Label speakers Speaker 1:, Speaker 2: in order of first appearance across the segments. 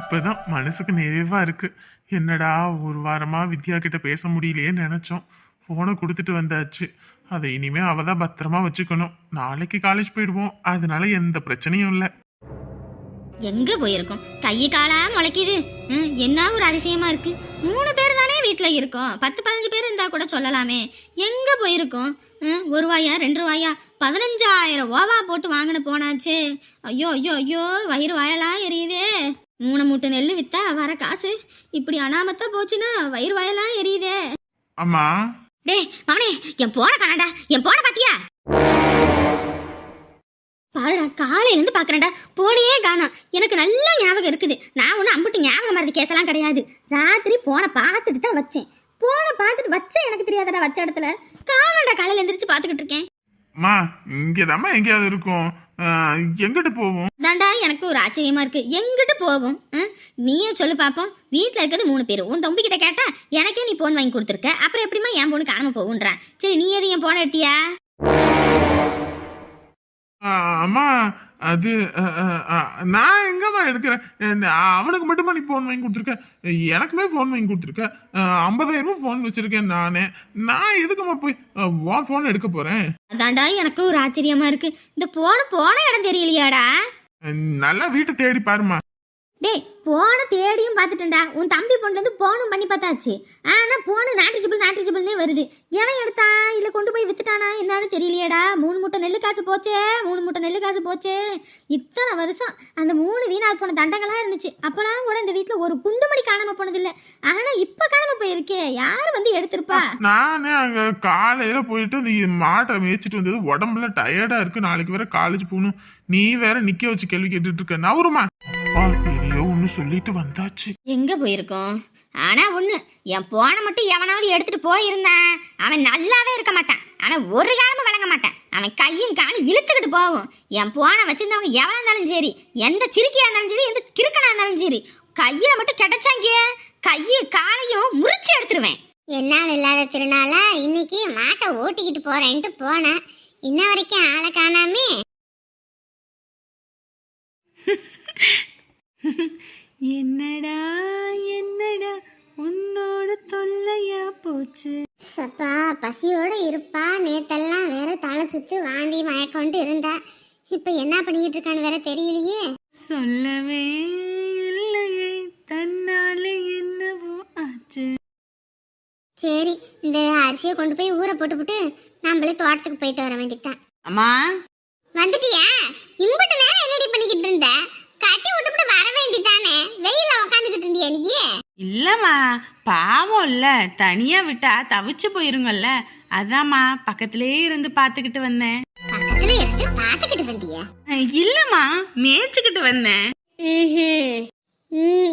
Speaker 1: இப்போதான் மனசுக்கு நிறைவாக இருக்கு. என்னடா ஒரு வாரமாக வித்யா கிட்ட பேச முடியலையேன்னு நினச்சோம். ஃபோனை கொடுத்துட்டு வந்தாச்சு. அதை இனிமே அவள் தான் பத்திரமா வச்சுக்கணும். நாளைக்கு காலேஜ் போயிடுவோம். அதனால எந்த பிரச்சனையும் இல்லை.
Speaker 2: எங்க போயிருக்கோம்? கை காலா முளைக்குது. ம், என்ன ஒரு அதிசயமா இருக்கு? மூணு பேர் தானே வீட்டில் இருக்கோம். பத்து பதினஞ்சு பேர் இருந்தா கூட சொல்லலாமே. எங்க போயிருக்கோம்? ஒரு ரூபாயா ரெண்டு ரூபாயா பதினஞ்சாயிரம் ஓவா போட்டு வாங்கின போனாச்சு. ஐயோ ஐயோ ஐயோ வயிறு வாயெல்லாம் எரியுதே. மூணு மூட்டை நெல் வித்தா வர காசு. இப்படி அனாமத்தா போச்சுன்னா வயிறு வாயெல்லாம் எரியுதே.
Speaker 1: அம்மா.
Speaker 2: டேய் மவனே என் போன காணடா என் போன பாத்தியா? பாருடா காலையில இருந்து பாக்குறேன்டா. போனையே காணோம். எனக்கு நல்ல ஞாபகம் இருக்குது. நான் ஒன்றும் அம்புட்டு ஞாபகம் மறதி கேஸெல்லாம் கிடையாது. ராத்திரி போனை பார்த்துட்டு தான் வச்சேன். போனை பார்த்துட்டு வச்ச எனக்கு தெரியாதடா வச்ச இடத்துல. காணடா காலையில எந்திரிச்சு பார்த்துக்கிட்டு இருக்கேன்.
Speaker 1: அம்மா இங்கதாம்மா எங்கேயாவது இருக்கும். எங்கிட்டு போவோம்?
Speaker 2: தாண்டா எனக்கு ஒரு ஆச்சரியமா இருக்கு. எங்கிட்டு போவோம்? நீயே சொல்லு பாப்போம். வீட்டில் இருக்கிறது மூணு பேர். உன் தம்பி கிட்ட கேட்டா எனக்கே நீ போன் வாங்கி கொடுத்துருக்க. அப்புறம் எப்படிம்மா என் பொண்ணு காணாம போகுன்றான் சரி நீ எது என் போன எடுத்தியா?
Speaker 1: அம்மா அது நான் எங்கம்மா எடுக்கிறேன்? என்ன, அவனுக்கு மட்டுமா நீ ஃபோன் வாங்கி கொடுத்துருக்க? எனக்குமே ஃபோன் வாங்கி கொடுத்துருக்க. ஐம்பதாயிரம் ரூபாய் ஃபோன் வச்சிருக்கேன் நானே. நான் எதுக்கும்மா போய் உன் ஃபோன் எடுக்க போறேன்?
Speaker 2: அதான்டா எனக்கு ஒரு ஆச்சரியமா இருக்கு. இந்த போன போன இடம் தெரியலையாடா?
Speaker 1: நல்லா வீட்டை தேடி பாருமா
Speaker 2: டேய் போன தேடியும் பார்த்துட்டேன்டா. உன் தம்பி பொண்ணு வந்து போனும் பண்ணி பார்த்தாச்சு. ஆனால் போனு நாட்டிஜிபிள் நாட்டிஜிபிள்னே வருது. எவன் எடுத்தான் இல்லை கொண்டு போய் வித்துட்டானா? என்னன்னு தெரியலையேடா. மூணு மூட்டை நெல் காசு போச்சே. மூணு மூட்டை நெல் காசு போச்சே. இத்தனை வருஷம் அந்த மூணு வீணாக போன தண்டங்களாக இருந்துச்சு. அப்போலாம் கூட இந்த வீட்டில் ஒரு குண்டுமணி காணாமல் போனதில்லை. ஆனால் இப்போ காணாமல் போயிருக்கே. யார் வந்து எடுத்திருப்பா?
Speaker 1: நானே அங்கே காலையில் போயிட்டு இந்த மாட்டை மேய்ச்சிட்டு வந்தது உடம்புல டயர்டாக இருக்குது நாளைக்கு வேற காலேஜ் போகணும். நீ வேற நிற்க வச்சு கேள்வி கேட்டுட்டு இருக்க. நவருமா. ஒண்ணு சொல்லிட்டு வந்தாச்சு.
Speaker 2: எங்க போயிருக்கோம்? ஆனா ஒண்ணு என் போன மட்டும் எவனாவது எடுத்துட்டு போயிருந்தான். அவன் நல்லாவே இருக்க மாட்டான். அவன் ஒரு காலமும் விளங்க மாட்டான். அவன் கையும் காலும் இழுத்துக்கிட்டு போகும். என் போனை வச்சிருந்தவங்க எவனா இருந்தாலும் சரி எந்த சிரிக்கியா இருந்தாலும் சரி எந்த கிறுக்கனா இருந்தாலும் சரி கையில மட்டும் கிடைச்சாங்க. கையும் காலையும் முறிச்சு எடுத்துருவேன்.
Speaker 3: என்னால் இல்லாத திருநாளா? இன்னைக்கு மாட்டை ஓட்டிக்கிட்டு போறேன்ட்டு போனேன். இன்ன வரைக்கும் ஆளை காணாமே.
Speaker 4: என்னடா என்னடா உன்னோட தொல்லையா போச்சு?
Speaker 3: சப்பா பசியோட இருப்பா. நேத்தெல்லாம் வேற தலை சுத்து வாந்தி மயக்கொண்டு இருந்தா. இப்ப என்ன பண்ணிக்கிட்டு இருக்கான்னு வேற தெரியலையே.
Speaker 4: சொல்லவே இல்லையே தன்னாலே என்னவோ ஆச்சு.
Speaker 3: சரி இந்த அரிசியை கொண்டு போய் ஊற போட்டுப்புட்டு நம்மளே தோட்டத்துக்கு போயிட்டு வர வேண்டியதுதான்.
Speaker 4: அம்மா?
Speaker 3: வந்துட்டியா? இம்புட்டு நேரம் என்னடி பண்ணிக்கிட்டு இருந்த? கட்டி விட்டுப்புட்டு வர வேண்டியதானே வெயில உக்காந்துக்கிட்டு இருந்தியா நீ?
Speaker 4: இல்லம்மா பாவம் இல்ல. தனியா விட்டா தவிச்சு போயிருங்கல்ல. அதாம்மா பக்கத்திலே இருந்து பாத்துக்கிட்டு வந்தேன்.
Speaker 3: பக்கத்துல இருந்து பாத்துக்கிட்டு வந்தியா?
Speaker 4: இல்லம்மா மேய்ச்சிக்கிட்டு வந்தேன்.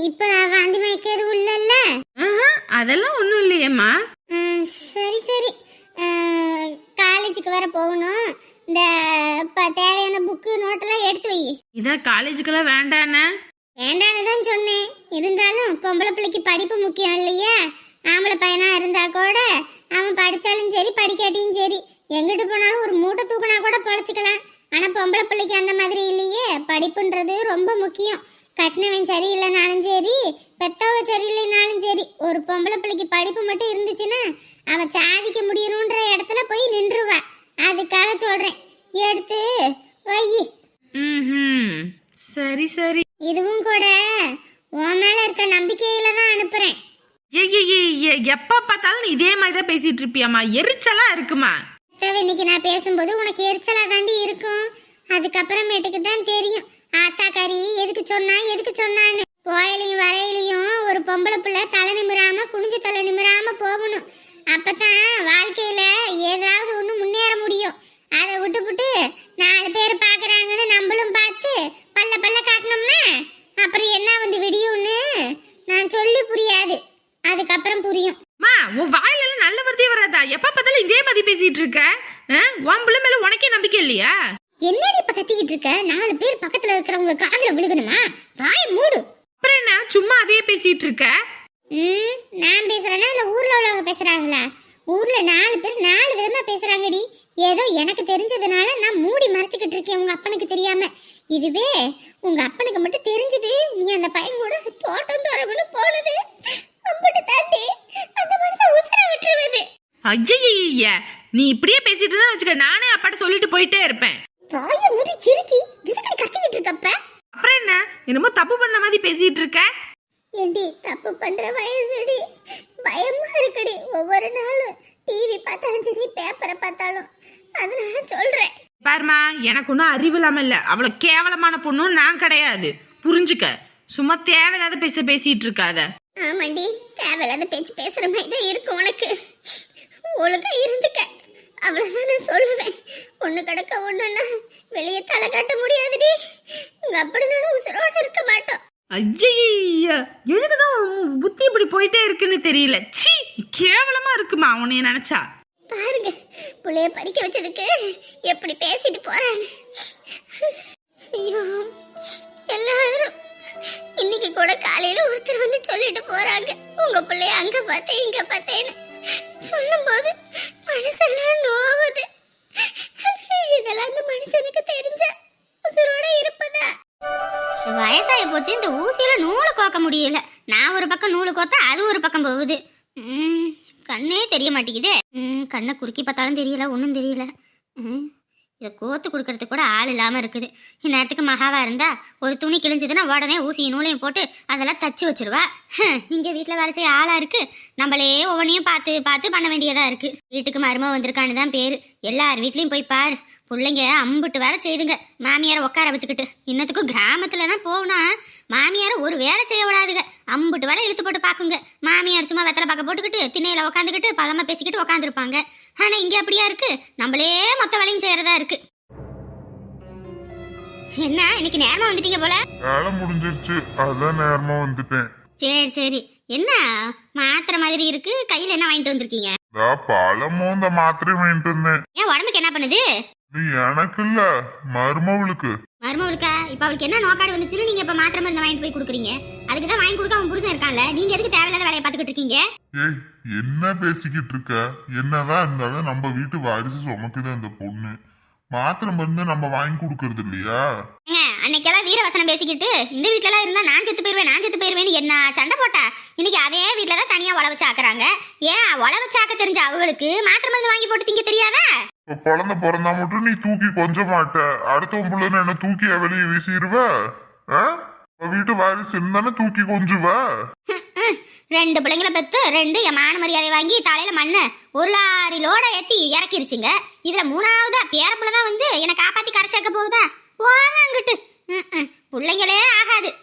Speaker 3: இப்ப வாந்தி மயக்கம் எதுவும் இல்லல்ல?
Speaker 4: ஆஹ், அதெல்லாம் ஒண்ணும் இல்லையேம்மா.
Speaker 3: சரி சரி. காலேஜுக்கு வேற போகணும். இந்த தேவையான புக்கு நோட்டெல்லாம் எடுத்து வை.
Speaker 4: இதான் காலேஜுக்கெல்லாம் வேண்டானே
Speaker 3: வேண்டான்னு தான் சொன்னேன். இருந்தாலும் பொம்பளை பிள்ளைக்கு படிப்பு முக்கியம் இல்லையா? ஆம்பளை பையனா இருந்தா கூட அவன் படிச்சாலும் சரி படிக்காட்டியும் சரி எங்கிட்டு போனாலும் ஒரு மூட்டை தூக்கினா கூட பொழைச்சிக்கலாம். ஆனா பொம்பளை பிள்ளைக்கு அந்த மாதிரி இல்லையே. படிப்புன்றது ரொம்ப முக்கியம். கட்டினவன் சரியில்லைனாலும் சரி பெத்தவ சரியில்லைனாலும் சரி ஒரு பொம்பளை பிள்ளைக்கு படிப்பு மட்டும் இருந்துச்சுன்னா அவன் சாதிக்க முடியணுன்ற இடத்துல போய் நின்றுவா. அதுக்காக சொல்றேன். எடுத்து வை.
Speaker 4: ம் சரி சரி.
Speaker 3: இதுவும் கூட. உன் மேல இருக்க நம்பிக்கையில தான் அனுப்புறேன்
Speaker 4: எப்ப பார்த்தாலும் இதே மாதிரி தான் பேசிட்டு இருப்பியாம்மா? எரிச்சலா இருக்குமா?
Speaker 3: இன்னைக்கு நான் பேசும்போது உனக்கு எரிச்சலா தாண்டி இருக்கும். அதுக்கப்புறமேட்டுக்கு தான் தெரியும். ஆத்தா கறி எதுக்கு சொன்னா எதுக்கு சொன்னான்னு. கோயிலையும் வரையிலையும் ஒரு பொம்பளை பிள்ளை தலை நிமிராம குனிஞ்சு தலை நிமிராம போகணும். அப்பதான் வாழ்க்கையில ஏதாவது ஒண்ணு முன்னேற முடியும். அதை விட்டுப்புட்டு நாலு பேர் பாக்குறாங்கன்னு நம்மளும் பார்த்து பல்ல பல்ல காட்டினோம்னா அப்புறம் என்ன வந்து விடியும்னு நான் சொல்லி புரியாது அதுக்கப்புறம் புரியும்
Speaker 4: மா உன் வாயில எல்லாம் நல்ல வார்த்தையே வராதா எப்ப பார்த்தாலும் இதே மாதிரி பேசிட்டு இருக்க ஆ? உன் பிள்ளை மேல உனக்கே நம்பிக்கை இல்லையா
Speaker 3: என்னடி இப்ப கத்திக்கிட்டு இருக்க நாலு பேர் பக்கத்துல இருக்கிறவங்க காதுல விழுகணுமா வாய் மூடு
Speaker 4: அப்புறம் என்ன சும்மா அதே பேசிட்டு இருக்க
Speaker 3: ம் நான் பேசுறேனா இல்ல ஊர்ல உள்ளவங்க பேசுறாங்களா ஊர்ல நாலு பேர் நாலு விதமா பேசுறாங்கடி ஏதோ எனக்கு தெரிஞ்சதுனால நான் மூடி மறைச்சுக்கிட்டு இருக்கேன் உங்க அப்பனுக்கு தெரியாம இதுவே உங்க அப்பனுக்கு மட்டும் தெரிஞ்சது நீ அந்த பையன் கூட தோட்டம் துறவுன்னு போனது அம்பிட்டு தாண்டி அந்த மனுஷன் உசுர
Speaker 4: ஐயய்ய நீ இப்படியே பேசிட்டு இருந்தா வச்சுக்க. நானே அப்பாட்ட சொல்லிட்டு போயிட்டே இருப்பேன்.
Speaker 3: வாய முடி சிறுக்கி எதுக்கு கத்திக்கிட்டு இருக்கப்ப?
Speaker 4: அப்புறம் என்ன? என்னமோ தப்பு பண்ண மாதிரி பேசிட்டு இருக்க?
Speaker 3: ஏண்டி தப்பு பண்ற வயசுடி. பயமா இருக்குடி. ஒவ்வொரு நாளும் டிவி பார்த்தாலும் சரி பேப்பரை பார்த்தாலும். அதனால சொல்றேன்.
Speaker 4: பாருமா எனக்கு ஒன்றும் அறிவு இல்லாம இல்ல. அவ்வளோ கேவலமான பொண்ணும் நான் கிடையாது. புரிஞ்சுக்க. சும்மா தேவையில்லாத பேச பேசிட்டு இருக்காத.
Speaker 3: ஆமாண்டி தேவையில்லாத பேச்சு பேசுற மாதிரி தான் இருக்கும் உனக்கு. ஒழுங்கா இருந்துக்க. அவ்வளவுதான் நான் சொல்லுவேன். ஒண்ணு கிடக்க ஒண்ணுன்னா வெளியே தலை காட்ட முடியாதுடி. அப்படி நானும் உசுரோட இருக்க மாட்டோம்.
Speaker 4: ஐயய்ய எதுக்குதான் புத்தி இப்படி போயிட்டே இருக்குன்னு தெரியல? ச்சீ கேவலமா இருக்குமா உன்னைய நினைச்சா?
Speaker 3: பாருங்க புள்ளைய படிக்க வச்சதுக்கு எப்படி பேசிட்டு போறாங்க ஐயோ எல்லாரும் இன்னைக்கு கூட காலையில ஒருத்தர் வந்து சொல்லிட்டு போறாங்க. உங்க பிள்ளைய அங்க பார்த்தேன் இங்க பார்த்தேன்னு. சொல்லும்போது மனசெல்லாம் நோவுது. இதெல்லாம் அந்த மனுஷனுக்கு தெரிஞ்ச உசுரோட இருப்பதா?
Speaker 2: வயசாகி போச்சு இந்த ஊசியில நூலு கோக்க முடியல. நான் ஒரு பக்கம் நூலு கோத்தா அது ஒரு பக்கம் போகுது கண்ணே தெரிய மாட்டேங்குது. ம், கண்ணை குறுக்கி பார்த்தாலும் தெரியல ஒன்றும் தெரியல. ம், இதை கோத்து கொடுக்கறது கூட ஆள் இல்லாமல் இருக்குது. இந்நேரத்துக்கு மகாவா இருந்தா ஒரு துணி கிழிஞ்சதுன்னா உடனே ஊசியும் நூலையும் போட்டு அதெல்லாம் தச்சு வச்சிருவா. இங்கே வீட்டில் வேலை செய்ய ஆளாக இருக்கு. நம்மளே ஒவ்வொன்றையும் பார்த்து பார்த்து பண்ண வேண்டியதாக இருக்கு. வீட்டுக்கு மருமக வந்திருக்கான்னு தான் பேர். எல்லார் வீட்லேயும் போய் பார். பிள்ளைங்க அம்புட்டு வேலை செய்துங்க. மாமியாரை உட்கார வச்சுக்கிட்டு. இன்னத்துக்கும் கிராமத்துலனா போனா மாமியாரை ஒரு வேலை செய்ய விடாதுங்க. அம்புட்டு வேலை இழுத்து போட்டு பார்க்குங்க மாமியார் சும்மா வெத்தலை பார்க்க போட்டுக்கிட்டு திண்ணையில உட்காந்துக்கிட்டு பழமா பேசிக்கிட்டு உட்காந்துருப்பாங்க ஆனா இங்க அப்படியா இருக்கு? நம்மளே மொத்த வேலையும் செய்யறதா இருக்கு. என்ன? இன்னைக்கு நேரமா வந்துட்டீங்க போல?
Speaker 5: வேலை முடிஞ்சிருச்சு. அதான் நேரமா வந்துட்டேன்.
Speaker 2: சரி சரி. என்ன? மாத்திரை மாதிரி இருக்கு. கையில என்ன வாங்கிட்டு வந்திருக்கீங்க?
Speaker 5: இந்த மாத்திரையும் வாங்கிட்டு வந்தேன்.
Speaker 2: ஏன் உடம்புக்கு என்ன பண்ணுது?
Speaker 5: நீ எனக்கு இல்ல மருமவளுக்கு.
Speaker 2: மருமவளுக்கா? இப்ப அவளுக்கு என்ன நோக்காடு வந்துச்சுன்னு நீங்க இப்ப மாத்திரை மருந்து வாங்கிட்டு போய் கொடுக்குறீங்க? அதுக்கு தான் வாங்கி கொடுக்க அவன் புருஷன் இருக்கான்ல. நீங்க எதுக்கு தேவையில்லாத வேலையை பார்த்துக்கிட்டு இருக்கீங்க?
Speaker 5: ஏய் என்ன பேசிக்கிட்டு இருக்க? என்னதான் இருந்தாலும் நம்ம வீட்டு வாரிசு சுமக்குது அந்த பொண்ணு. மாத்திரை மருந்து நம்ம வாங்கி கொடுக்கறது இல்லையா?
Speaker 2: ஏங்க அன்னைக்கெல்லாம் வீரவசனம் பேசிக்கிட்டு இந்த வீட்லலாம் இருந்தா நான் செத்து போயிருவேன் நான் செத்து போயிருவேன்னு என்ன சண்டை போட்டா? இன்னைக்கு அதே வீட்ல தான் தனியா உழ வச்சு ஆக்குறாங்க ஏன் உழ வச்சு ஆக்க தெரிஞ்ச அவங்களுக்கு மாத்திரை மருந்து வாங்கி போட்டு திங்க தெரியாதா?
Speaker 5: குழந்தை பிறந்தா மட்டும் நீ தூக்கி கொஞ்ச மாட்ட. அடுத்தவன் பிள்ளைன்னு என்ன தூக்கி வெளியே வீசிடுவ வீட்டு வாரிசு இருந்தானே தூக்கி கொஞ்சுவ?
Speaker 2: ரெண்டு பிள்ளைங்களை பெத்து ரெண்டு என் மான மரியாதை வாங்கி தலையில மண்ணை ஒரு லாரி லோட ஏத்தி இறக்கிருச்சுங்க. இதுல மூணாவதா பேரப்புல தான் வந்து என்னை காப்பாத்தி கரைச்சாக்க போகுதா? போறாங்கிட்டு பிள்ளைங்களே ஆகாது.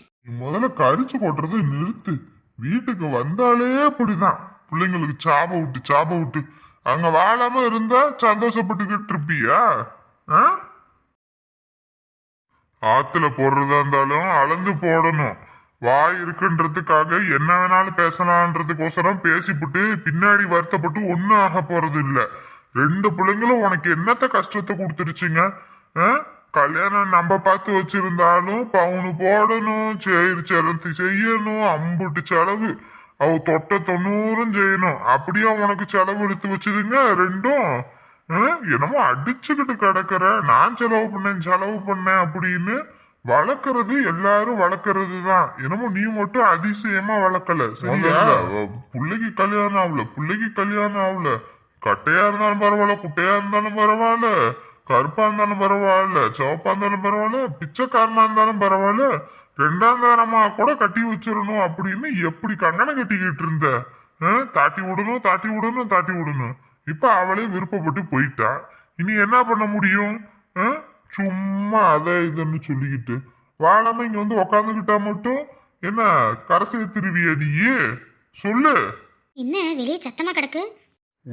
Speaker 5: முதல்ல கரிச்சு கொட்டுறதை நிறுத்து. வீட்டுக்கு வந்தாலே அப்படிதான். பிள்ளைங்களுக்கு சாப விட்டு சாப விட்டு. அங்க வாழாம இருந்தா சந்தோஷப்பட்டுக்கிட்டு இருப்பியா? ஆ? ஆத்துல போடுறதா இருந்தாலும் அளந்து போடணும். வாய் இருக்குன்றதுக்காக என்ன வேணாலும் பேசலான்றதுக்கோசரம் பேசிப்புட்டு பின்னாடி வருத்தப்பட்டு ஒன்றும் ஆக போறது இல்லை ரெண்டு பிள்ளைங்களும் உனக்கு என்னத்த கஷ்டத்தை கொடுத்துருச்சுங்க கல்யாணம் நம்ம பார்த்து வச்சிருந்தாலும் பவுனு போடணும் சேர் செலத்து செய்யணும் அம்புட்டு செலவு. அவ தொட்ட தொண்ணூறும் செய்யணும். அப்படியே உனக்கு செலவு எடுத்து வச்சுதுங்க ரெண்டும்? என்னமோ அடிச்சுக்கிட்டு கிடக்குற. நான் செலவு பண்ணேன் செலவு பண்ணேன் அப்படின்னு வளர்க்கறது எல்லாரும் வளர்க்கறது தான் என்னமோ நீ மட்டும் அதிசயமா வளர்க்கல. சரியா? பிள்ளைக்கு கல்யாணம் ஆகல பிள்ளைக்கு கல்யாணம் ஆகல. கட்டையா இருந்தாலும் பரவாயில்ல குட்டையா இருந்தாலும் பரவாயில்ல. கருப்பா இருந்தாலும் பரவாயில்ல சிவப்பா இருந்தாலும் பரவாயில்ல பிச்சைக்காரனா இருந்தாலும் பரவாயில்ல ரெண்டாம் தாரமா கூட கட்டி வச்சிடணும் அப்படின்னு எப்படி கங்கணம் கட்டிக்கிட்டு இருந்த? தாட்டி விடணும் தாட்டி விடணும் தாட்டி விடணும். இப்ப அவளே விருப்பப்பட்டு போயிட்டா. இனி என்ன பண்ண முடியும்? சும்மா அதை இதுன்னு சொல்லிக்கிட்டு. வாழாம இங்க வந்து உக்காந்துக்கிட்டா மட்டும் என்ன கரை சேர்த்துருவியா நீயே? சொல்லு.
Speaker 2: என்ன வெளியே சத்தமா கிடக்கு?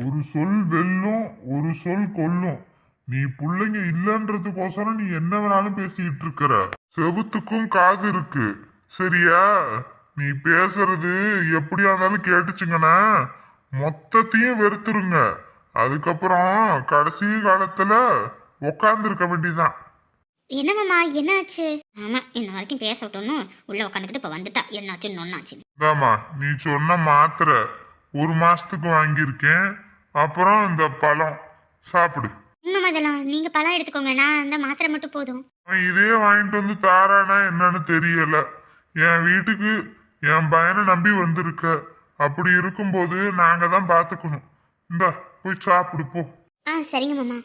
Speaker 5: ஒரு சொல் வெல்லும் ஒரு சொல் கொல்லும். நீ பிள்ளைங்க இல்லன்றதுக்கோசரம் நீ என்ன வேணாலும் பேசிக்கிட்டு இருக்கிற. செவுத்துக்கும் காது இருக்கு. சரியா? நீ பேசுறது எப்படியா இருந்தாலும் கேட்டுச்சுங்கன்னா மொத்தத்தையும் வெறுத்துருங்க. அதுக்கப்புறம் கடைசி காலத்துல உக்காந்துருக்க வேண்டியதான்
Speaker 2: என்ன மாமா என்னாச்சு? ஆமா இன்ன வரைக்கும் பேச விட்டோன்னு உள்ள உட்காந்துக்கிட்டு இப்ப வந்துட்டா. என்னாச்சு நொன்னாச்சு
Speaker 5: இதாம்மா நீ சொன்ன மாத்திரை ஒரு மாசத்துக்கு வாங்கியிருக்கேன். அப்புறம் இந்த பழம். சாப்பிடு.
Speaker 3: அதெல்லாம் நீங்க பழம் எடுத்துக்கோங்க. நான் அந்த மாத்திரை மட்டும் போதும்.
Speaker 5: அவன் இதே வாங்கிட்டு வந்து தாரானா என்னன்னு தெரியல. என் வீட்டுக்கு என் பையனை நம்பி வந்திருக்க. அப்படி இருக்கும்போது நாங்க தான் பாத்துக்கணும். இந்தா போய் சாப்பிடு போ.
Speaker 3: ஆ சரிங்க மாமா.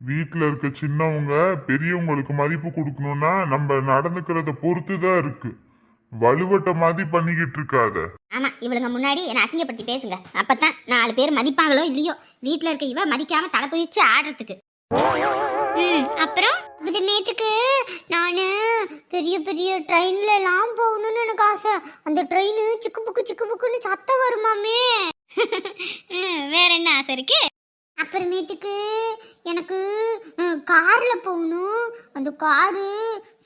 Speaker 5: வீட்டில் இருக்க சின்னவங்க பெரியவங்களுக்கு மதிப்பு கொடுக்கணும்னா நம்ம நடந்துக்கிறத பொறுத்து தான் இருக்கு. வலுவட்ட மாதிரி பண்ணிக்கிட்டு இருக்காத.
Speaker 2: ஆமா இவளுங்க முன்னாடி என்ன அசிங்கப்படுத்தி பேசுங்க. அப்பதான் நாலு பேர் மதிப்பாங்களோ இல்லையோ? வீட்ல இருக்க இவ மதிக்காம தலை குதிச்சு ஆடுறதுக்கு.
Speaker 3: ம் அப்புறம்? இது நேத்துக்கு நான் பெரிய பெரிய ட்ரெயின்ல எல்லாம் போகணும்னு எனக்கு ஆசை. அந்த ட்ரெயின் சிக்கு புக்கு சிக்கு புக்குன்னு சத்தம் வருமாமே.
Speaker 2: வேற என்ன ஆசை இருக்கு?
Speaker 3: அப்புறமேட்டுக்கு எனக்கு காரில் போகணும். அந்த காரு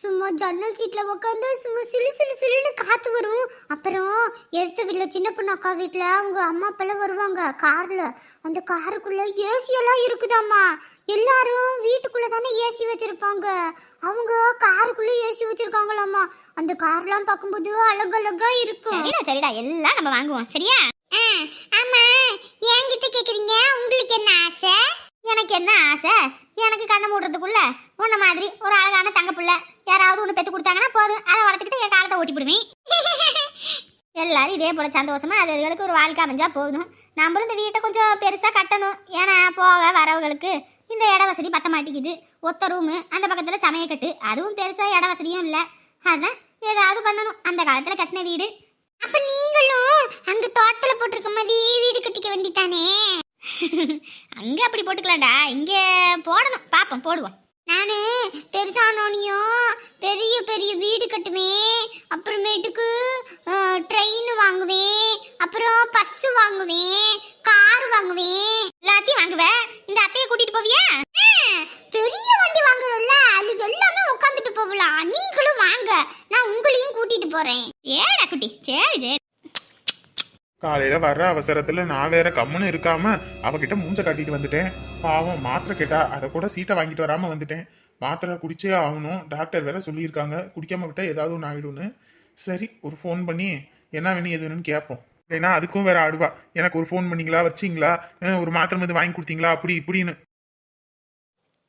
Speaker 3: சும்மா ஜன்னல் சீட்டில் உட்காந்து சும்மா சிலு சிலு சிலுன்னு காற்று வரும். அப்புறம் எடுத்த வீட்டில் சின்ன பொண்ணு அக்கா வீட்டில் அவங்க அம்மா அப்பெல்லாம் வருவாங்க காரில். அந்த காருக்குள்ளே ஏசியெல்லாம் இருக்குதாம்மா. எல்லாரும் வீட்டுக்குள்ளே தானே ஏசி வச்சுருப்பாங்க. அவங்க காருக்குள்ளே ஏசி வச்சிருக்காங்களாம்மா. அந்த கார்லாம் பார்க்கும்போது அழகழகா இருக்கும்.
Speaker 2: சரிடா. எல்லாம் நம்ம வாங்குவோம். சரியா?
Speaker 3: ஆமா. என்கிட்ட கேக்குறீங்க. உங்களுக்கு என்ன ஆசை?
Speaker 2: எனக்கு என்ன ஆசை? எனக்கு கண்ணை மூடுறதுக்குள்ள உன்ன மாதிரி ஒரு அழகான தங்க புள்ள யாராவது ஒன்று பெற்று கொடுத்தாங்கன்னா போதும். அதை வளர்த்துக்கிட்டு என் காலத்தை ஓட்டி போடுவேன் எல்லாரும் இதே போல சந்தோஷமா அது அதுகளுக்கு ஒரு வாழ்க்கை அமைஞ்சா போதும். நம்மளும் இந்த வீட்டை கொஞ்சம் பெருசாக கட்டணும். ஏன்னா போக வரவங்களுக்கு இந்த இட வசதி பத்த மாட்டேங்குது. ஒத்த ரூமு அந்த பக்கத்தில் சமையக்கட்டு அதுவும் பெருசாக இட வசதியும் இல்லை. அதான் ஏதாவது பண்ணணும். அந்த காலத்தில் கட்டின வீடு
Speaker 3: தோட்டத்துல போட்டிருக்க மாதிரி வீடு கட்டிக்க வேண்டித்தானே
Speaker 2: அங்கே அப்படி போட்டுக்கலாம்டா. இங்கே போடணும். பார்ப்போம் போடுவோம்.
Speaker 3: நானு பெருசானோனியும் பெரிய பெரிய வீடு கட்டுவேன். அப்புறமேட்டுக்கு ட்ரெயின் வாங்குவேன். அப்புறம் பஸ் வாங்குவேன். கார் வாங்குவேன்.
Speaker 2: எல்லாத்தையும் வாங்குவேன் இந்த அத்தையை கூட்டிட்டு போவியா?
Speaker 3: பெரிய வண்டி வாங்குறோம்ல அது எல்லாமே உட்காந்துட்டு போகலாம். நீங்களும் வாங்க. நான் உங்களையும் கூட்டிட்டு போறேன்.
Speaker 2: ஏடா குட்டி. சரி சரி.
Speaker 1: காலையில வர்ற அவசரத்துல நான் வேற கம்முன்னு இருக்காம அவகிட்ட மூஞ்ச காட்டிட்டு வந்துட்டேன். பாவம் மாத்திரை கேட்டா அதை கூட சீட்டை வாங்கிட்டு வராம வந்துட்டேன். மாத்திரை குடிச்சே ஆகணும். டாக்டர் வேற சொல்லியிருக்காங்க. குடிக்காம விட்டா ஏதாவது ஒன்று ஆயிடும்னு. சரி ஒரு ஃபோன் பண்ணி என்ன வேணும் எது வேணும்னு கேட்போம் ஏன்னா அதுக்கும் வேற ஆடுவா. எனக்கு ஒரு ஃபோன் பண்ணீங்களா வச்சிங்களா? ஒரு மாத்திரை மருந்து வாங்கி கொடுத்தீங்களா? அப்படி இப்படின்னு.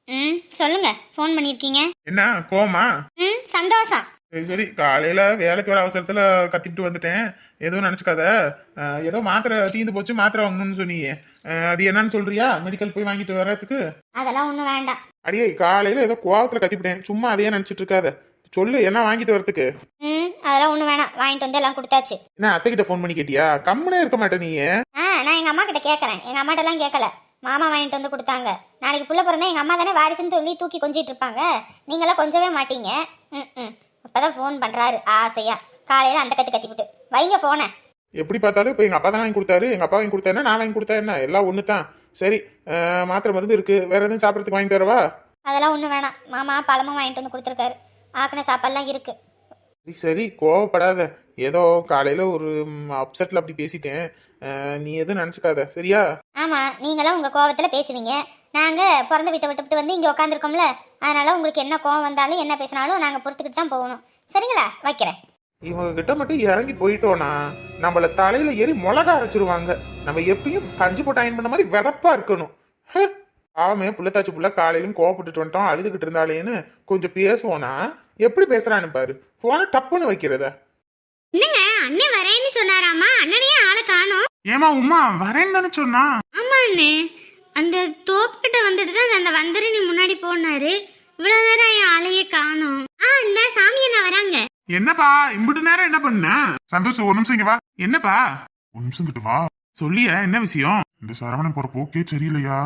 Speaker 2: ம் சொல்லுங்க. ஃபோன் பண்ணியிருக்கீங்க?
Speaker 1: என்ன கோமா
Speaker 2: ம் சந்தோஷம்.
Speaker 1: சரி சரி. காலையில வேலைக்கு வர அவசரத்துல கத்திட்டு வந்துட்டேன். எதுவும் நினைச்சுக்காத. ஏதோ மாத்திரை தீந்து போச்சு மாத்திரை வாங்கணும்னு அஹ் அது என்னன்னு சொல்றியா? மெடிக்கல் போய் வாங்கிட்டு வர்றதுக்கு?
Speaker 2: அதெல்லாம் ஒன்றும் வேண்டாம்.
Speaker 1: அடியே காலையில ஏதோ கோவத்துல கத்திவிட்டேன் சும்மா அதையே நினைச்சிட்டு இருக்காத சொல்லு என்ன வாங்கிட்டு வரதுக்கு
Speaker 2: ம் அதெல்லாம் ஒன்றும் வேணாம். வாங்கிட்டு வந்து எல்லாம் கொடுத்தாச்சு.
Speaker 1: என்ன அத்தைகிட்ட ஃபோன் பண்ணி கேட்டியா? கம்முனே இருக்க மாட்டே நீ.
Speaker 2: ஆ நான் எங்கள் அம்மா கிட்ட கேட்குறேன் எங்கள் அம்மாட்டெல்லாம் கேட்கல மாமா வாங்கிட்டு வந்து கொடுத்தாங்க. நாளைக்கு புள்ள பிறந்தா எங்கள் அம்மா தானே வாரிசுன்னு சொல்லி தூக்கி கொஞ்சிட்டு இருப்பாங்க. நீங்களாம் கொஞ்சவே மாட்டீங்க. ம் ம். அப்பதான் ஃபோன் பண்ணுறாரு ஆசையா காலையில் அந்த கத்தி கத்திவிட்டு வைங்க ஃபோனை
Speaker 1: எப்படி பார்த்தாலும் இப்போ எங்க அப்பா தான் வாங்கி கொடுத்தாரு. எங்க அப்பா வாங்கி கொடுத்தா என்ன? நான் வாங்கி கொடுத்தா என்ன? எல்லாம் ஒன்று தான் சரி மாத்திரை மருந்து இருக்கு. வேற எதுவும் சாப்பிட்றதுக்கு வாங்கிட்டு வரவா?
Speaker 2: அதெல்லாம் ஒன்றும் வேணாம். மாமா பழமும் வாங்கிட்டு வந்து கொடுத்துருக்காரு. ஆக்கின சாப்பாடுலாம் இருக்கு.
Speaker 1: சரி சரி கோவப்படாத. ஏதோ காலையில ஒரு அப்செட்ல அப்படி பேசிட்டேன். நீ எதுவும் நினச்சிக்காத. சரியா?
Speaker 2: ஆமாம் நீங்களாம் உங்கள் கோவத்தில் பேசுவீங்க. நாங்கள் பிறந்த வீட்டை விட்டுவிட்டு வந்து இங்கே உட்காந்துருக்கோம்ல அதனால் உங்களுக்கு என்ன கோவம் வந்தாலும் என்ன பேசினாலும் நாங்கள் பொறுத்துக்கிட்டு தான் போகணும். சரிங்களா? வைக்கிறேன்.
Speaker 1: இவங்க கிட்ட மட்டும் இறங்கி போயிட்டோம்னா நம்மள தலையில ஏறி மிளகா அரைச்சிருவாங்க. நம்ம எப்பயும் கஞ்சி போட்டு அயன் பண்ண மாதிரி வெறப்பா இருக்கணும். ஹ! ஆமே புள்ளத்தாச்சி புள்ள காலையிலும் கோவப்பட்டுட்டு வந்துட்டோம் அழுதுகிட்டு இருந்தாலேன்னு கொஞ்சம் பேசுவோனா எப்படி பேசுறான்னு பாரு. போன டப்புன்னு வைக்கிறத.
Speaker 2: என்னங்க அண்ணன் வரேன்னு சொன்னாராமா? அண்ணனே ஆளை காணோம்.
Speaker 1: ஏமா உமா வரேன்னு தானே சொன்னா?
Speaker 2: ஆமா அண்ணே அந்த தோப்புக்கிட்ட வந்துட்டு தான் அந்த வந்தரணி முன்னாடி போனாரு. இவ்வளவு நேரம் என் ஆளையே காணோம். ஆ இந்த சாமி என்ன வராங்க.
Speaker 1: என்னப்பா இம்புட்டு நேரம் என்ன பண்ண?
Speaker 5: சந்தோஷம் ஒரு நிமிஷம் இங்க வா.
Speaker 1: என்னப்பா?
Speaker 5: ஒரு நிமிஷம் கிட்ட வா.
Speaker 1: சொல்லிய என்ன விஷயம்?
Speaker 5: இந்த சரவணன் போற போக்கே சரியில்லையா?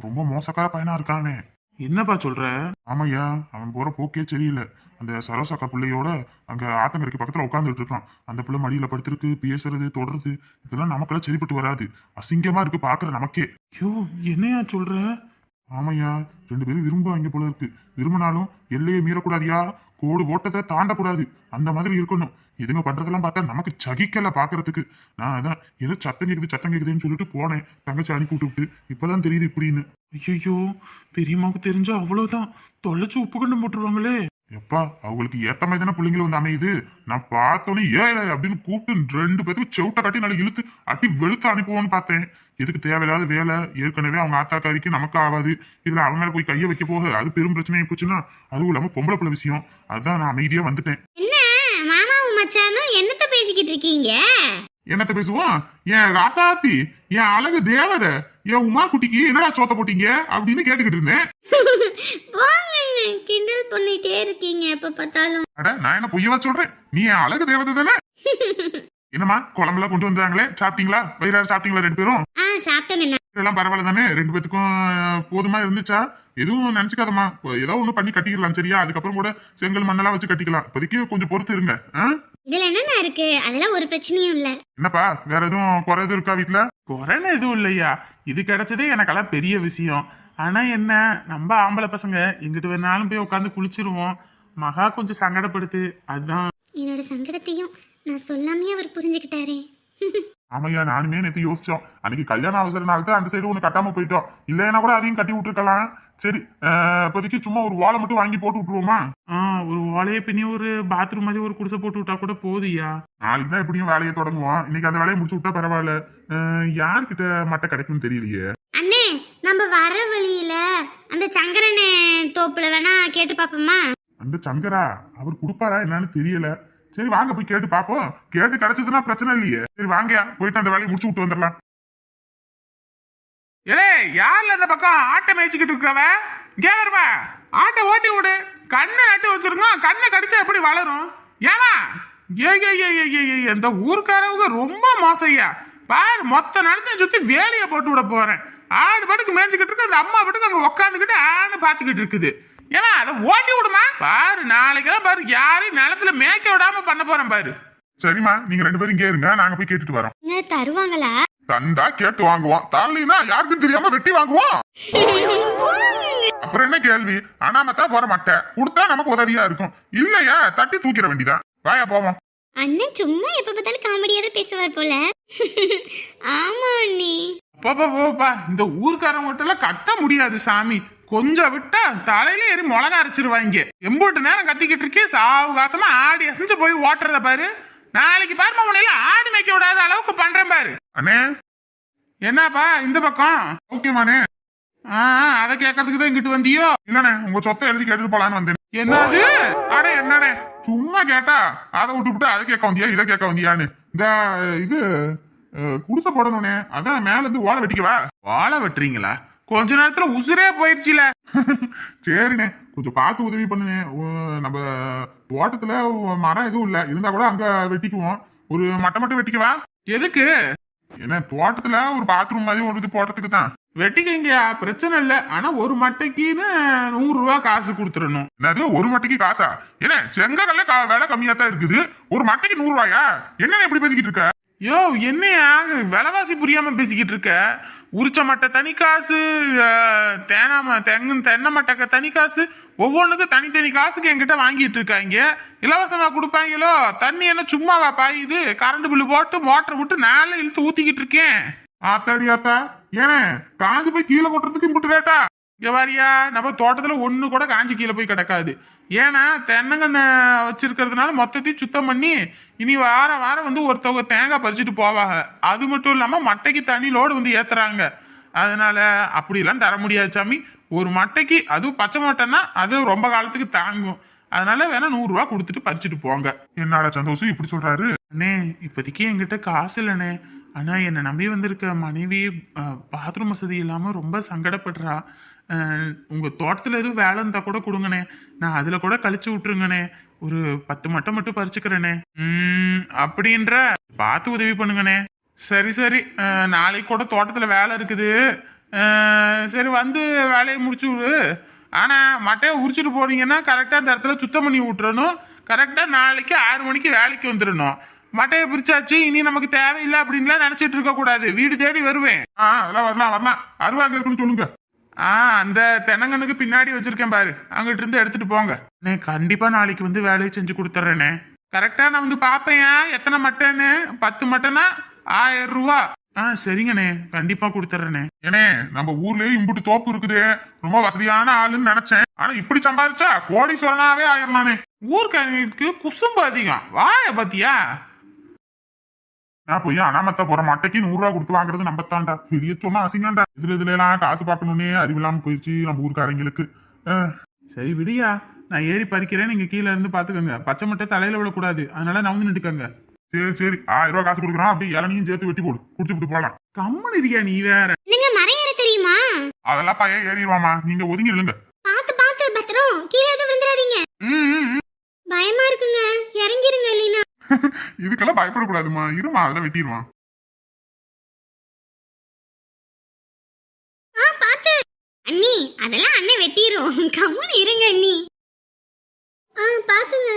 Speaker 5: ரொம்ப மோசக்கார பையனா இருக்கானே.
Speaker 1: என்னப்பா சொல்ற?
Speaker 5: ஆமாய்யா அவன் போற போக்கே சரியில்லை. அந்த சரோசாக்கா பிள்ளையோட அங்க ஆத்தங்கரைக்கு பக்கத்துல உட்காந்துட்டு இருக்கான். அந்த பிள்ளை மடியில படுத்திருக்கு பேசுறது தொடருது. இதெல்லாம் நமக்கெல்லாம் சரிப்பட்டு வராது. அசிங்கமா இருக்கு பாக்குற நமக்கே.
Speaker 1: ஐயோ என்னையா சொல்ற?
Speaker 5: ஆமையா ரெண்டு பேரும் விரும்புவாங்க போல இருக்கு. விரும்பினாலும் எல்லையை மீறக்கூடாதியா? கோடு ஓட்டத்தை தாண்டக்கூடாது. அந்த மாதிரி இருக்கணும். இதுங்க பண்றதெல்லாம் பார்த்தா நமக்கு சகிக்கல பாக்குறதுக்கு. நான் அதான் ஏதோ சத்தம் கேக்குது சத்தம் கேக்குதுன்னு சொல்லிட்டு போனேன். தங்கச்சி அனுப்பி விட்டு இப்பதான் தெரியுது இப்படின்னு.
Speaker 1: ஐயோ பெரியம்மாவுக்கு தெரிஞ்சா அவ்வளவுதான். தொலைச்சு உப்பு கண்டு போட்டுருவாங்களே.
Speaker 5: எப்பா அவங்களுக்கு ஏத்த மாதிரி தானே பிள்ளைங்களும் வந்து அமையுது? நான் பார்த்தோன்னே ஏழை அப்படின்னு கூப்பிட்டு ரெண்டு பேத்துக்கும் செவிட்ட கட்டி நல்லா இழுத்து அட்டி வெளுத்து அனுப்புவோன்னு பார்த்தேன். எதுக்கு தேவையில்லாத வேலை? ஏற்கனவே அவங்க ஆத்தாக்காரிக்கு நமக்கு ஆகாது. இதுல அவங்க மேல போய் கையை வைக்க போக அது பெரும் பிரச்சனையாகி போச்சுன்னா அதுவும் இல்லாம பொம்பளை பிள்ளை விஷயம். அதான் நான் அமைதியா வந்துட்டேன்.
Speaker 3: என்ன மாமாவும் மச்சானும் என்னத்த பேசிக்கிட்டு இருக்கீங்க?
Speaker 5: என்னத்த பேசுவோம்? என் ராசாத்தி என் அழகு தேவதை என் உமா குட்டிக்கு என்னடா சோத்த போட்டீங்க? அப்படின்னு கேட்டுக்கிட்டு இருந்தேன்.
Speaker 3: கிண்டல் பண்ணிட்டே இருக்கீங்க எப்ப பார்த்தாலும்.
Speaker 5: அட நான் என்ன பொய்யவா சொல்றேன்? நீ என் அழகு தேவதை தானே? என்னம்மா குழம்புலாம் கொண்டு வந்தாங்களே? சாப்பிட்டீங்களா? வயிறாறு சாப்பிட்டீங்களா ரெண்டு பேரும்?
Speaker 3: ஆ
Speaker 5: இதெல்லாம் பரவாயில்ல தானே ரெண்டு பேத்துக்கும் போதுமா இருந்துச்சா? எதுவும் நினைச்சுக்காதம்மா. ஏதோ ஒண்ணு பண்ணி கட்டிக்கலாம் சரியா? அதுக்கப்புறம் கூட செங்கல் மண்ணெல்லாம் வச்சு கட்டிக்கலாம். இப்போதைக்கு கொஞ்சம் பொறுத்து இருங்க. ஆ?
Speaker 3: இதுல என்னண்ணா இருக்கு? அதெல்லாம் ஒரு பிரச்சனையும் இல்ல.
Speaker 5: என்னப்பா? வேற எதுவும் குறை எதுவும் இருக்கா வீட்டுல
Speaker 1: குறைன்னு எதுவும் இல்லையா? இது கிடைச்சதே எனக்கெல்லாம் பெரிய விஷயம். ஆனா என்ன? நம்ம ஆம்பளை பசங்க எங்கிட்டு வேணாலும் போய் உட்காந்து குளிச்சிருவோம். மகா கொஞ்சம் சங்கடப்படுத்து அதுதான்.
Speaker 3: என்னோட சங்கடத்தையும் நான் சொல்லாமே அவர் புரிஞ்சுக்கிட்டாரே.
Speaker 5: ஆமையா நானுமே நேற்று யோசிச்சோம். அன்னைக்கு கல்யாண அவசர நாள் தான் அந்த சைடு ஒன்று கட்டாம போயிட்டோம். இல்லைன்னா கூட அதையும் கட்டி விட்டுருக்கலாம். சரி இப்போதைக்கு சும்மா ஒரு வாழை மட்டும் வாங்கி போட்டு விட்டுருவோமா?
Speaker 1: ஆ ஒரு ஓலையை பின்னி ஒரு பாத்ரூம் மாதிரி ஒரு குடிசை போட்டு விட்டா கூட போதுயா
Speaker 5: நாளைக்கு தான் எப்படியும் வேலையை தொடங்குவோம். இன்னைக்கு அந்த வேலையை முடிச்சு விட்டா பரவாயில்ல. யார்கிட்ட மட்டை கிடைக்கும்னு தெரியலையே.
Speaker 3: அண்ணே நம்ம வர வழியில அந்த சங்கரனே தோப்புல வேணா கேட்டு பாப்போமா
Speaker 5: அந்த சங்கரா அவர் கொடுப்பாரா என்னன்னு தெரியல. சரி வாங்க போய் கேட்டு பாப்போம். கேட்டு கிடைச்சதுன்னா பிரச்சனை இல்லையே. சரி வாங்க போயிட்டு அந்த வேலையை முடிச்சு விட்டு வந்துடலாம்.
Speaker 1: ஏ யார்ல இந்த பக்கம் ஆட்டை மேய்ச்சிக்கிட்டு இருக்கவ இங்கே வருவா ஆட்டை ஓட்டி விடு. கண்ணை நட்டு வச்சிருக்கோம் கண்ணை கடிச்சா எப்படி வளரும்? ஏமா? ஏ ஏ ஏ ஏ ஏ, ஏ, இந்த ஊருக்காரவங்க ரொம்ப மோசையா. பாரு மொத்த நிலத்தையும் சுத்தி வேலையை போட்டு விட போறேன். ஆடு பாட்டுக்கு மேய்ச்சிக்கிட்டு இருக்கு. அந்த அம்மா பாட்டுக்கு அங்க உக்காந்துக்கிட்டு ஆடு பார்த்துக்கிட்டு இருக்குது. ஏன்னா அதை ஓட்டி விடுமா? பாரு நாளைக்கெல்லாம் பாரு யாரையும் நிலத்துல மேய்க்க விடாம பண்ண போறேன் பாரு.
Speaker 5: சரிம்மா நீங்க ரெண்டு பேரும் இங்கே இருங்க நாங்க போய் கேட்டுட்டு வரோம்.
Speaker 3: தருவாங்களா?
Speaker 5: தந்தா கேட்டு வாங்குவோம். தரலைன்னா யாருக்கும் தெரியாம வெட்டி வாங்குவோம். அப்புறம் என்ன கேள்வி? அனாமத்தா போற மாட்டேன் கொடுத்தா நமக்கு உதவியா இருக்கும். இல்லையா தட்டி தூக்கிட வேண்டியதான் வாயா போவோம்.
Speaker 3: அண்ணன் சும்மா எப்ப பார்த்தாலும் காமெடியா தான் பேசுவார் போல. ஆமா அண்ணி.
Speaker 1: பாப்பா பாப்பா இந்த ஊர்க்காரங்க எல்லாம் கத்த முடியாது சாமி. கொஞ்சம் விட்டா தலையில ஏறி மிளகா அரைச்சிருவாங்க. எம்போட்டு நேரம் கத்திக்கிட்டு இருக்கே சாவகாசமா ஆடி அசைஞ்சு போய் ஓட்டுறத பாரு. நாளைக்கு பாருமா உன்னையில ஆடி மேய்க்க விடாத அளவுக்கு பண்றேன் பாரு.
Speaker 5: அண்ணே.
Speaker 1: என்னப்பா இந்த பக்கம்?
Speaker 5: ஓகேமாண்ணே
Speaker 1: ஆ அதை கேட்கறதுக்கு தான் இங்கிட்டு வந்தியோ?
Speaker 5: இல்லண்ணே உங்க சொத்தை எழுதி கேட்டுட்டு போலான்னு வந்தேன்.
Speaker 1: என்னது?
Speaker 5: அட என்னண்ணே? சும்மா கேட்டா அதை விட்டுவிட்டு அதை கேட்க வந்தியா இதை கேட்க வந்தியான்னு. இந்த இது குடிசை போடணும்னே அதான் மேல இருந்து ஓலை வெட்டிக்கவா?
Speaker 1: வாழை வெட்டுறீங்களா? கொஞ்ச நேரத்துல உசுரே போயிடுச்சுல.
Speaker 5: சரிண்ணே கொஞ்சம் பார்த்து உதவி பண்ணுனே நம்ம தோட்டத்துல மரம் எதுவும் இல்ல. இருந்தா கூட அங்க வெட்டிக்குவோம். ஒரு மட்டை மட்டும் வெட்டிக்கவா?
Speaker 1: எதுக்கு?
Speaker 5: ஏன்னா தோட்டத்துல ஒரு பாத்ரூம் மாதிரி ஒரு இது போட்டதுக்கு தான்.
Speaker 1: வெட்டிக்கங்கயா பிரச்சனை இல்ல. ஆனா ஒரு மட்டைக்குன்னு நூறு ரூபா காசு கொடுத்துடணும்.
Speaker 5: என்னது ஒரு மட்டைக்கு காசா? என்ன செங்கல்ல கா- விலை கம்மியா தான் இருக்குது. ஒரு மட்டைக்கு நூறு ரூபாயா? என்ன இப்படி பேசிக்கிட்டு இருக்க?
Speaker 1: யோ என்னையா? விலைவாசி புரியாம பேசிக்கிட்டு இருக்க? உரிச்ச மட்டை தனி காசு தேனாம தெங்கு தென்னை மட்டைக்கு தனி காசு ஒவ்வொன்றுக்கும் தனித்தனி காசுக்கு என்கிட்ட வாங்கிட்டு இருக்காங்க. இலவசமா கொடுப்பாங்களோ? தண்ணி என்ன சும்மாவா பாயுது? கரண்ட் பில்லு போட்டு மோட்டர் விட்டு நாளை இழுத்து ஊத்திக்கிட்டு இருக்கேன்.
Speaker 5: ஆத்தாடி ஆத்தா ஏனே? காஞ்சு போய் கீழே கொட்டுறதுக்கு இம்புட்டு ரேட்டா
Speaker 1: இங்க வாரியா நம்ம தோட்டத்துல ஒண்ணு கூட காஞ்சி கீழே போய் கிடக்காது. ஏன்னா தென்னங்கண்ணை வச்சிருக்கிறதுனால மொத்தத்தையும் சுத்தம் பண்ணி இனி வாரம் வாரம் வந்து ஒருத்தவங்க தேங்காய் பறிச்சுட்டு போவாங்க. அது மட்டும் இல்லாமல் மட்டைக்கு தனி லோடு வந்து ஏற்றுறாங்க அதனால அப்படிலாம் தர முடியாது சாமி. ஒரு மட்டைக்கு அதுவும் பச்சை மட்டைன்னா அது ரொம்ப காலத்துக்கு தாங்கும். அதனால வேணா நூறுரூவா கொடுத்துட்டு பறிச்சுட்டு போங்க.
Speaker 5: என்னடா சந்தோஷம் இப்படி சொல்றாரு?
Speaker 1: அண்ணே இப்போதைக்கு என்கிட்ட காசு இல்லைண்ணே. ஆனால் என்னை நம்பி வந்திருக்க மனைவி பாத்ரூம் வசதி இல்லாமல் ரொம்ப சங்கடப்படுறா. உங்கள் தோட்டத்தில் எதுவும் வேலை இருந்தால் கூட கொடுங்கண்ணே. நான் அதில் கூட கழிச்சு விட்டுருங்கண்ணே. ஒரு பத்து மட்டை மட்டும் பறிச்சுக்கிறேனே ம், அப்படின்ற பார்த்து உதவி பண்ணுங்கண்ணே. சரி சரி. நாளைக்கு கூட தோட்டத்தில் வேலை இருக்குது. சரி வந்து வேலையை முடிச்சு விடு. ஆனால் மட்டையை உரிச்சிட்டு போனீங்கன்னா கரெக்டாக அந்த இடத்துல சுத்தம் பண்ணி விட்டுறணும். கரெக்டாக நாளைக்கு ஆறு மணிக்கு வேலைக்கு வந்துடணும். மட்டையை பிரிச்சாச்சு இனி நமக்கு தேவையில்லை அப்படின்லாம் நினச்சிட்டு இருக்கக்கூடாது. வீடு தேடி வருவேன்.
Speaker 5: ஆ அதெல்லாம் வரலாம் வரலாம். அருவாங்க இருக்குன்னு சொல்லுங்கள்
Speaker 1: ஆ அந்த தென்னங்கனுக்கு பின்னாடி வச்சிருக்கேன் பாரு. அங்கிட்டு இருந்து எடுத்துட்டு போங்க. அண்ணே கண்டிப்பா நாளைக்கு வந்து வேலையை செஞ்சு கொடுத்துட்றேனே கரெக்டா நான் வந்து பார்ப்பேன் எத்தனை மட்டன்னு? பத்து மட்டனா? ஆயிரம் ரூபா. ஆ சரிங்கண்ணே. கண்டிப்பா கொடுத்துட்றேண்ணே ஏனே நம்ம ஊர்லயே இம்புட்டு தோப்பு இருக்குது. ரொம்ப வசதியான ஆளுன்னு நினைச்சேன். ஆனா இப்படி சம்பாதிச்சா கோடீஸ்வரனாவே ஆயிரலானே. ஊர்க்காரங்களுக்கு குசும்பு அதிகம். வாய பாத்தியா நான் போய் அனாமத்த போற மட்டைக்கு நூறு ரூபா கொடுத்து வாங்குறது நம்பத்தாண்டா. வெளிய சொன்னா அசிங்கண்டா இதுல இதுல எல்லாம் காசு பார்க்கணுன்னே அறிவில்லாம போயிடுச்சு நம்ம ஊர்க்காரங்களுக்கு. சரி விடியா நான் ஏறி பறிக்கிறேன் நீங்க கீழே இருந்து பாத்துக்கோங்க. பச்சை மட்டை தலையில விழக்கூடாது. அதனால நான் வந்து நின்றுக்கங்க சரி சரி. ஆயிரம் ரூபாய் காசு கொடுக்குறோம். அப்படியே இளநியும் சேர்த்து வெட்டி போடு. குடிச்சு விட்டு போலாம். கம்மன் இருக்கியா நீ வேற?
Speaker 2: என்னங்க மரம் ஏற தெரியுமா?
Speaker 1: அதெல்லாம் பையன் ஏறிடுவாமா நீங்க ஒதுங்கி இல்லைங்க
Speaker 2: பார்த்து பார்த்து பத்திரம். கீழே எதுவும் விழுந்துடாதீங்க. பயமா இருக்குங்க. இறங்கிருங்க இல்லைனா
Speaker 1: இதுக்கெல்லாம் பயப்படக்கூடாதுமா. இருமா அதெல்லாம் வெட்டிடுவான்.
Speaker 2: அண்ணி அதெல்லாம் அண்ணன் வெட்டிடும் கம்முன்னு இருங்க அண்ணி. ஆ பாத்துங்க.